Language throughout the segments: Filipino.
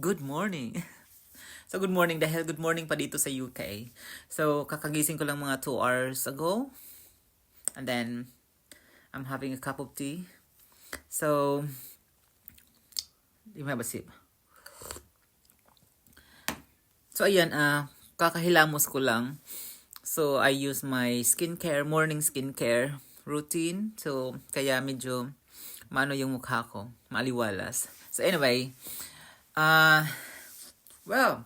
Good morning. So, good morning dahil good morning pa dito sa UK. So, kakagising ko lang mga 2 hours ago. And then, I'm having a cup of tea. So, di ba sip? So, ayan, ah, kakahilamos ko lang. So, I use my skincare, morning skincare routine. So, kaya medyo maano yung mukha ko, maliwalas. So, anyway, ah, well,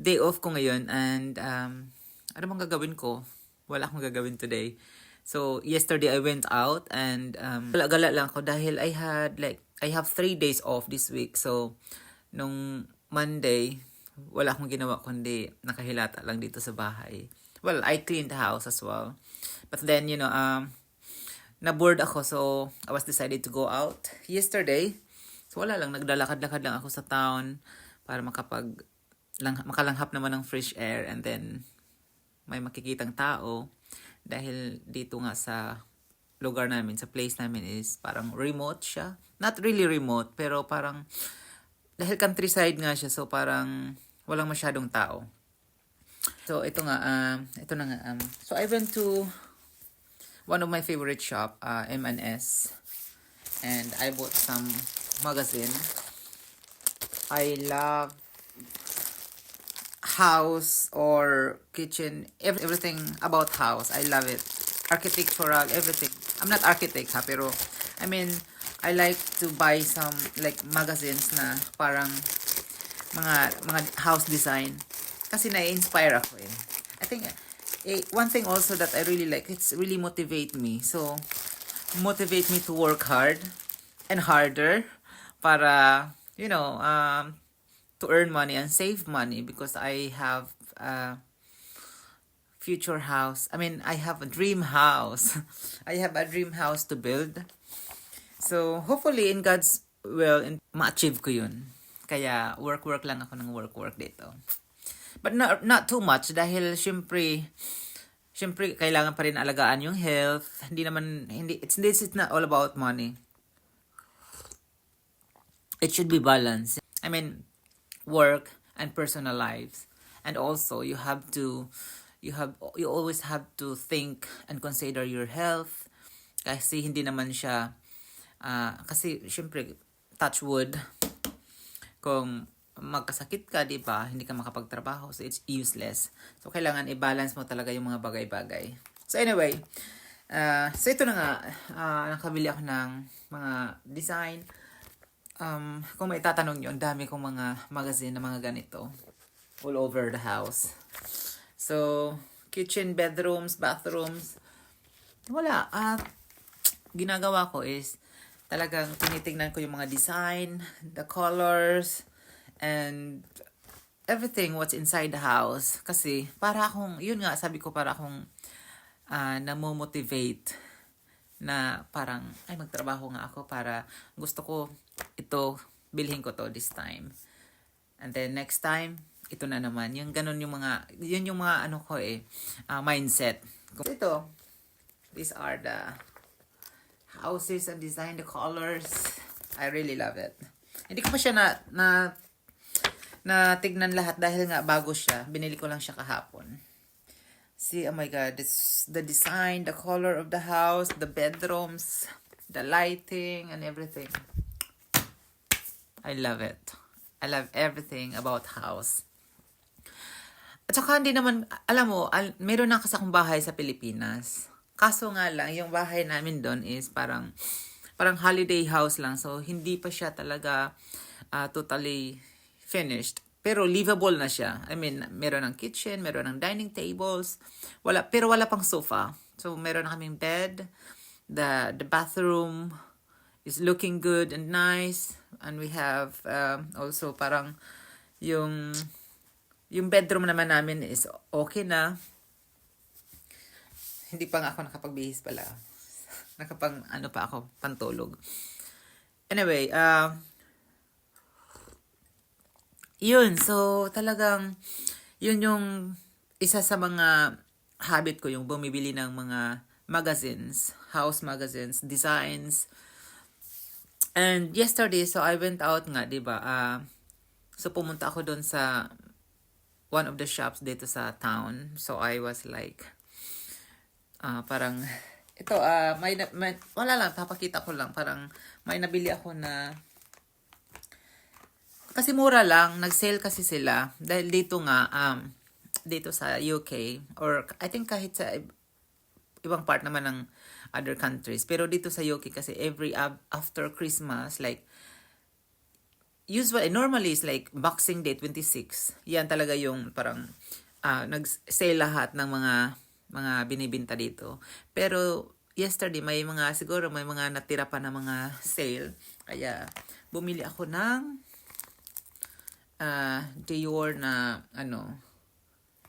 day off ko ngayon and um, ano bang gagawin ko? Wala akong gagawin today. So, yesterday I went out and um, gala-gala lang ako dahil I had like, I have three days off this week. So, nung Monday, wala akong ginawa kundi nakahilata lang dito sa bahay. Well, I cleaned the house as well. But then, you know, um, na-bored ako so I was decided to go out yesterday. So wala lang, naglalakad-lakad lang ako sa town para makapag lang, makalanghap naman ng fresh air and then may makikitang tao dahil dito nga sa lugar namin, sa place namin is parang remote siya. Not really remote, pero parang dahil countryside nga siya, so parang walang masyadong tao. So ito nga, um, ito na nga. Um, so I went to one of my favorite shop, uh, M&S, and I bought some magazine. I love house or kitchen, ev- everything about house. I love it. Architectural, everything. I'm not architect ha, pero I mean, I like to buy some like magazines na parang mga mga house design kasi na-inspire ako eh. I think eh, one thing also that I really like, it's really motivate me. So, motivate me to work hard and harder para, you know, um, to earn money and save money because I have a future house. I mean, I have a dream house. I have a dream house to build. So, hopefully, in God's will, in, ma-achieve ko yun. Kaya, work-work lang ako ng work-work dito. But not, not too much dahil syempre, syempre, kailangan pa rin alagaan yung health. Hindi naman, hindi, it's, this is not all about money. It should be balanced. I mean, work and personal lives. And also, you have to, you have, you always have to think and consider your health. Kasi hindi naman siya, ah, kasi syempre, touch wood, kung magkasakit ka, di ba, hindi ka makapagtrabaho, so it's useless. So, kailangan i-balance mo talaga yung mga bagay-bagay. So, anyway, uh, so ito na nga, uh, nakabili ako ng mga design. Um, kung may tatanong nyo, ang dami kong mga magazine na mga ganito. All over the house. So, kitchen, bedrooms, bathrooms. Wala. At, ginagawa ko is, talagang tinitingnan ko yung mga design, the colors, and everything what's inside the house. Kasi para akong, yun nga, sabi ko para akong uh, namomotivate na parang, ay magtrabaho nga ako para gusto ko ito, bilhin ko to this time. And then next time, ito na naman. Yung ganun yung mga, yun yung mga ano ko eh, uh, mindset. Ito, these are the houses and design, the colors. I really love it. Hindi ko pa siya na, na na tignan lahat dahil nga bago siya. Binili ko lang siya kahapon. See, oh my God, this, the design, the color of the house, the bedrooms, the lighting, and everything. I love it. I love everything about house. At saka hindi naman, alam mo, al, meron na kasi akong bahay sa Pilipinas. Kaso nga lang, yung bahay namin doon is parang, parang holiday house lang. So, hindi pa siya talaga uh, totally finished. Pero livable na siya. I mean, meron ng kitchen, meron ng dining tables, wala, pero wala pang sofa. So, meron na kaming bed. The, the bathroom is looking good and nice. And we have um, also parang yung yung bedroom naman namin is okay na. Hindi pa nga ako nakapagbihis pala. Nakapang ano pa ako, pantulog. Anyway, uh, yun, so talagang yun yung isa sa mga habit ko yung bumibili ng mga magazines, house magazines, designs. And yesterday, so I went out nga, 'di ba? Uh, So, pumunta ako doon sa one of the shops dito sa town. So, I was like, ah parang, ito, ah may, may, wala lang, papakita ko lang. Parang, may nabili ako na, kasi mura lang, nag-sale kasi sila. Dahil dito nga, um, dito sa UK, or I think kahit sa ib- ibang part naman ng other countries. Pero dito sa UK kasi every after Christmas, like, usually, normally is like Boxing Day 26. Yan talaga yung parang ah, nag-sale lahat ng mga mga binibinta dito. Pero yesterday may mga siguro may mga natira pa na mga sale. Kaya bumili ako ng ah Dior na ano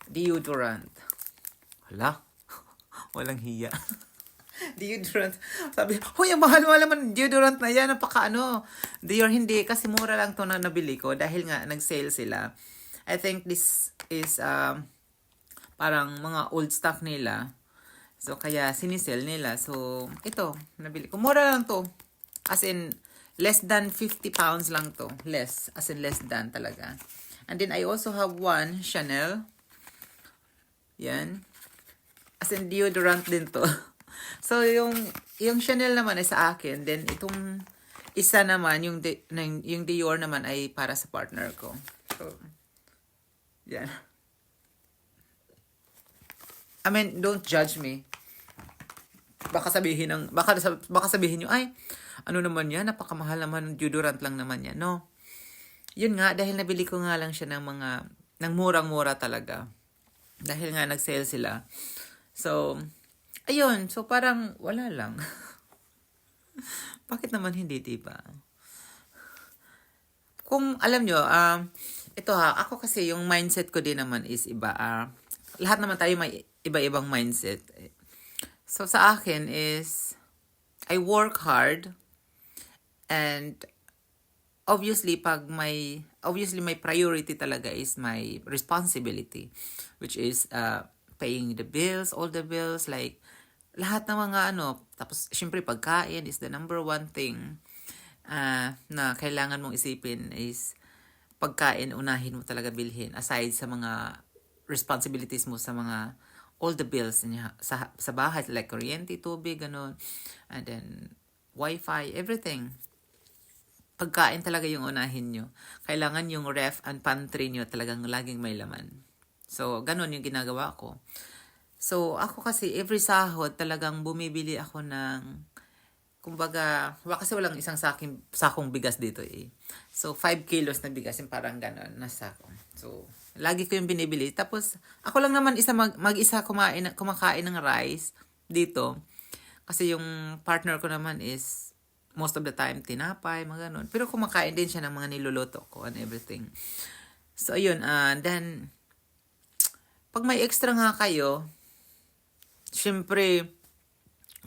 deodorant. Hala. Walang hiya. Deodorant. Sabi, huy, ang mahal-mahal naman deodorant na yan. Napaka ano. Dior hindi. Kasi mura lang to na nabili ko. Dahil nga, nag-sale sila. I think this is um, parang mga old stock nila. So, kaya sinisell nila. So, ito, nabili ko. Mura lang to. As in, less than 50 pounds lang to. Less. As in, less than talaga. And then, I also have one Chanel. Yan. As in, deodorant din to. so, yung, yung Chanel naman ay sa akin. Then, itong isa naman, yung, di, yung, Dior naman ay para sa partner ko. So, yan. I mean, don't judge me. Baka sabihin ng, baka, baka sabihin nyo, ay, ano naman yan, napakamahal naman, deodorant lang naman yan. No. Yun nga, dahil nabili ko nga lang siya ng mga, ng murang-mura talaga. Dahil nga nag-sale sila. So, ayun. So, parang wala lang. Bakit naman hindi, diba? Kung alam nyo, um, ito ha, ako kasi yung mindset ko din naman is iba. ah lahat naman tayo may iba-ibang mindset. So, sa akin is, I work hard and obviously pag may obviously my priority talaga is my responsibility which is uh, paying the bills all the bills like lahat ng mga ano tapos syempre pagkain is the number one thing uh, na kailangan mong isipin is pagkain unahin mo talaga bilhin aside sa mga responsibilities mo sa mga all the bills niya sa sa bahay like kuryente, tubig, ganun. And then wifi, everything pagkain talaga yung unahin nyo. Kailangan yung ref and pantry nyo talagang laging may laman. So, ganun yung ginagawa ko. So, ako kasi every sahod talagang bumibili ako ng kumbaga, kasi walang isang saking, sakong bigas dito eh. So, 5 kilos na bigas, yung parang gano'n na sako. So, lagi ko yung binibili. Tapos, ako lang naman isa mag, mag-isa kumain, kumakain ng rice dito. Kasi yung partner ko naman is most of the time tinapay, mga ganun. Pero kumakain din siya ng mga niluluto ko and everything. So, ayun. Uh, then, pag may extra nga kayo, syempre,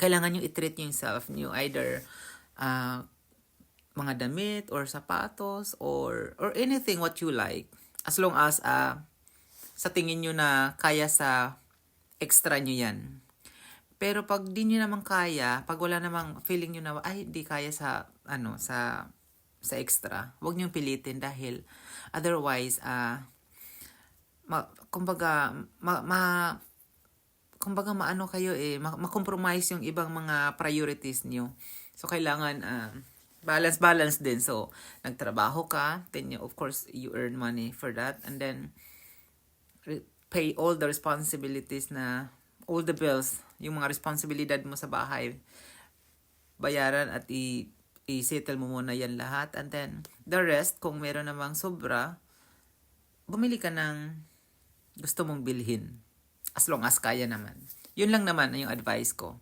kailangan nyo i-treat nyo yourself nyo. Either, uh, mga damit or sapatos or or anything what you like as long as uh, sa tingin nyo na kaya sa extra nyo yan pero pag di nyo naman kaya, pag wala namang feeling nyo na, ay, di kaya sa, ano, sa, sa extra, huwag nyo pilitin dahil otherwise, ah, uh, ma, kumbaga, ma, ma, kumbaga maano kayo eh, ma-compromise yung ibang mga priorities nyo. So, kailangan, uh, balance, balance din. So, nagtrabaho ka, then you, of course, you earn money for that, and then, pay all the responsibilities na, all the bills yung mga responsibilidad mo sa bahay, bayaran at i- i-settle mo muna yan lahat. And then, the rest, kung meron namang sobra, bumili ka ng gusto mong bilhin. As long as kaya naman. Yun lang naman yung advice ko.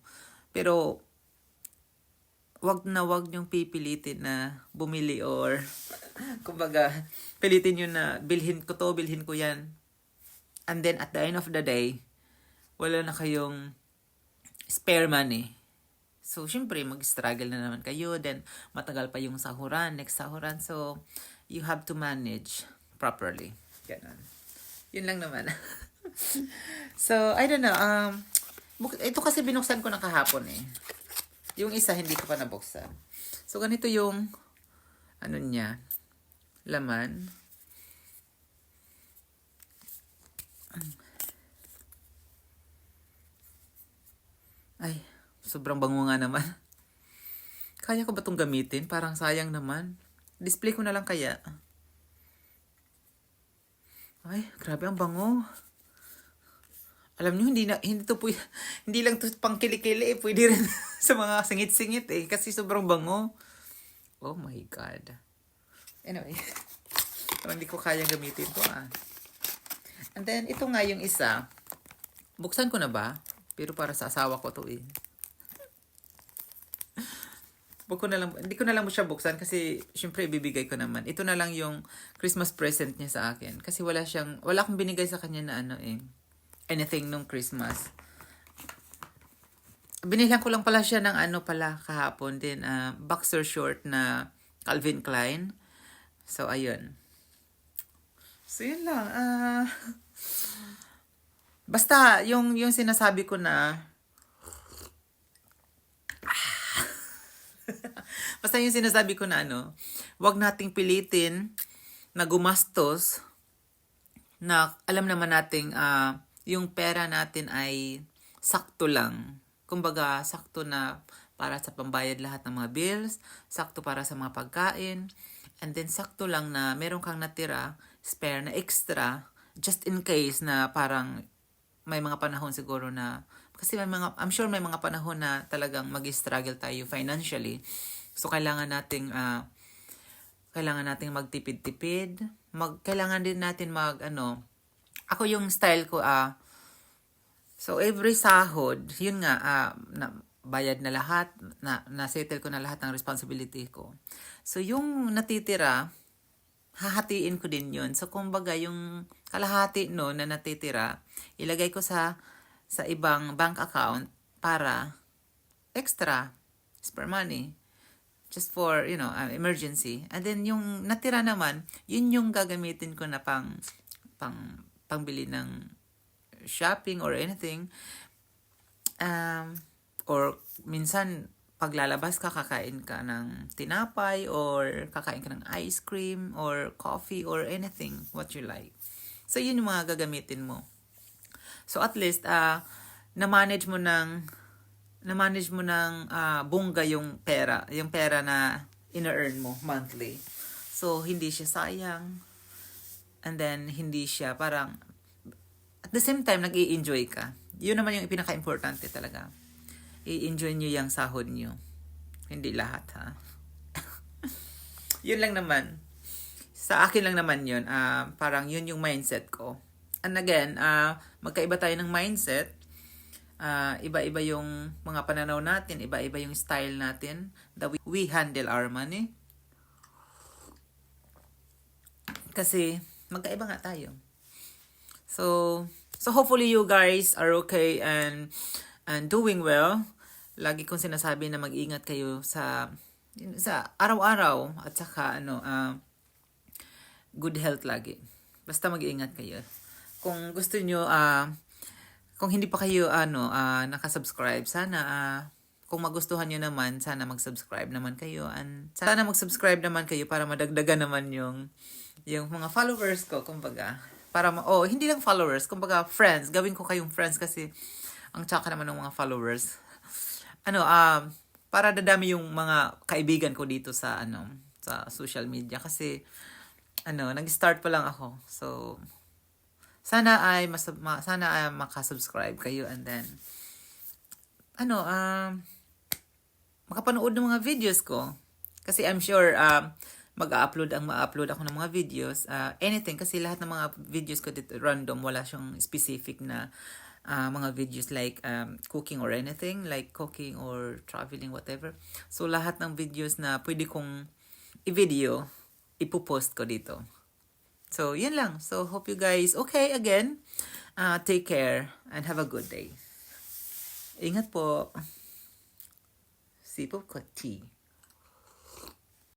Pero, wag na wag niyong pipilitin na bumili or kumbaga pilitin niyo na bilhin ko to, bilhin ko yan. And then at the end of the day, wala na kayong spare money. So, syempre, mag-struggle na naman kayo. Then, matagal pa yung sahuran, next sahuran. So, you have to manage properly. Ganun. Yun lang naman. so, I don't know. Um, ito kasi binuksan ko na kahapon eh. Yung isa, hindi ko pa nabuksan. So, ganito yung, ano niya, laman. Ay, sobrang bango nga naman. Kaya ko ba itong gamitin? Parang sayang naman. Display ko na lang kaya. Ay, grabe ang bango. Alam niyo, hindi na, hindi to po, hindi lang to pang kilikili eh. Pwede rin sa mga singit-singit eh. Kasi sobrang bango. Oh my God. Anyway. Parang hindi ko kayang gamitin to ah. And then, ito nga yung isa. Buksan ko na ba? Pero para sa asawa ko to eh. Huwag ko na lang, hindi ko na lang mo siya buksan kasi syempre ibibigay ko naman. Ito na lang yung Christmas present niya sa akin. Kasi wala siyang, wala akong binigay sa kanya na ano eh. Anything nung Christmas. Binigyan ko lang pala siya ng ano pala kahapon din. ah, boxer short na Calvin Klein. So, ayun. So, yun lang. ah basta, yung, yung sinasabi ko na Basta yung sinasabi ko na ano, wag nating pilitin na gumastos na alam naman nating ah, yung pera natin ay sakto lang. Kumbaga, sakto na para sa pambayad lahat ng mga bills, sakto para sa mga pagkain, and then sakto lang na meron kang natira, spare na extra, just in case na parang may mga panahon siguro na kasi may mga I'm sure may mga panahon na talagang mag-struggle tayo financially. So kailangan nating ah, kailangan nating magtipid-tipid. Mag kailangan din natin mag ano ako yung style ko ah so every sahod, yun nga ah, na, bayad na lahat, na, na-settle ko na lahat ng responsibility ko. So yung natitira, hahatiin ko din yun. So, kumbaga, yung kalahati no na natitira, ilagay ko sa sa ibang bank account para extra spare money just for, you know, uh, emergency. And then yung natira naman, yun yung gagamitin ko na pang pang pangbili ng shopping or anything. Um, or minsan paglalabas ka, kakain ka ng tinapay or kakain ka ng ice cream or coffee or anything what you like. So, yun yung mga gagamitin mo. So, at least, ah na-manage mo ng na-manage mo ng ah, bongga yung pera, yung pera na ina-earn mo monthly. So, hindi siya sayang. And then, hindi siya parang, at the same time, nag enjoy ka. Yun naman yung pinaka-importante talaga i-enjoy nyo yung sahod nyo. Hindi lahat, ha? yun lang naman. Sa akin lang naman yun. ah parang yun yung mindset ko. And again, ah magkaiba tayo ng mindset. Ah, iba-iba yung mga pananaw natin. Iba-iba yung style natin. That we, we handle our money. Kasi, magkaiba nga tayo. So, so hopefully you guys are okay and and doing well. Lagi kong sinasabi na mag-ingat kayo sa sa araw-araw at saka ano ah, good health lagi. Basta mag-iingat kayo. Kung gusto niyo ah kung hindi pa kayo ano ah, naka-subscribe, sana ah, kung magustuhan niyo naman, sana mag-subscribe naman kayo and sana mag-subscribe naman kayo para madagdagan naman yung yung mga followers ko, kumbaga. Para ma- oh, hindi lang followers, kumbaga friends, gawin ko kayong friends kasi ang tsaka naman ng mga followers. Ano, um, para dadami yung mga kaibigan ko dito sa ano, sa social media kasi ano, nag-start pa lang ako. So sana ay mas ma, sana ay makasubscribe kayo and then ano, um makapanood ng mga videos ko. Kasi I'm sure um mag-upload ang ma-upload ako ng mga videos, uh, anything kasi lahat ng mga videos ko dito random, wala siyang specific na uh, mga videos like um, cooking or anything, like cooking or traveling, whatever. So, lahat ng videos na pwede kong i-video, ipopost ko dito. So, yun lang. So, hope you guys okay again. Uh, take care and have a good day. Ingat po. Sip of tea.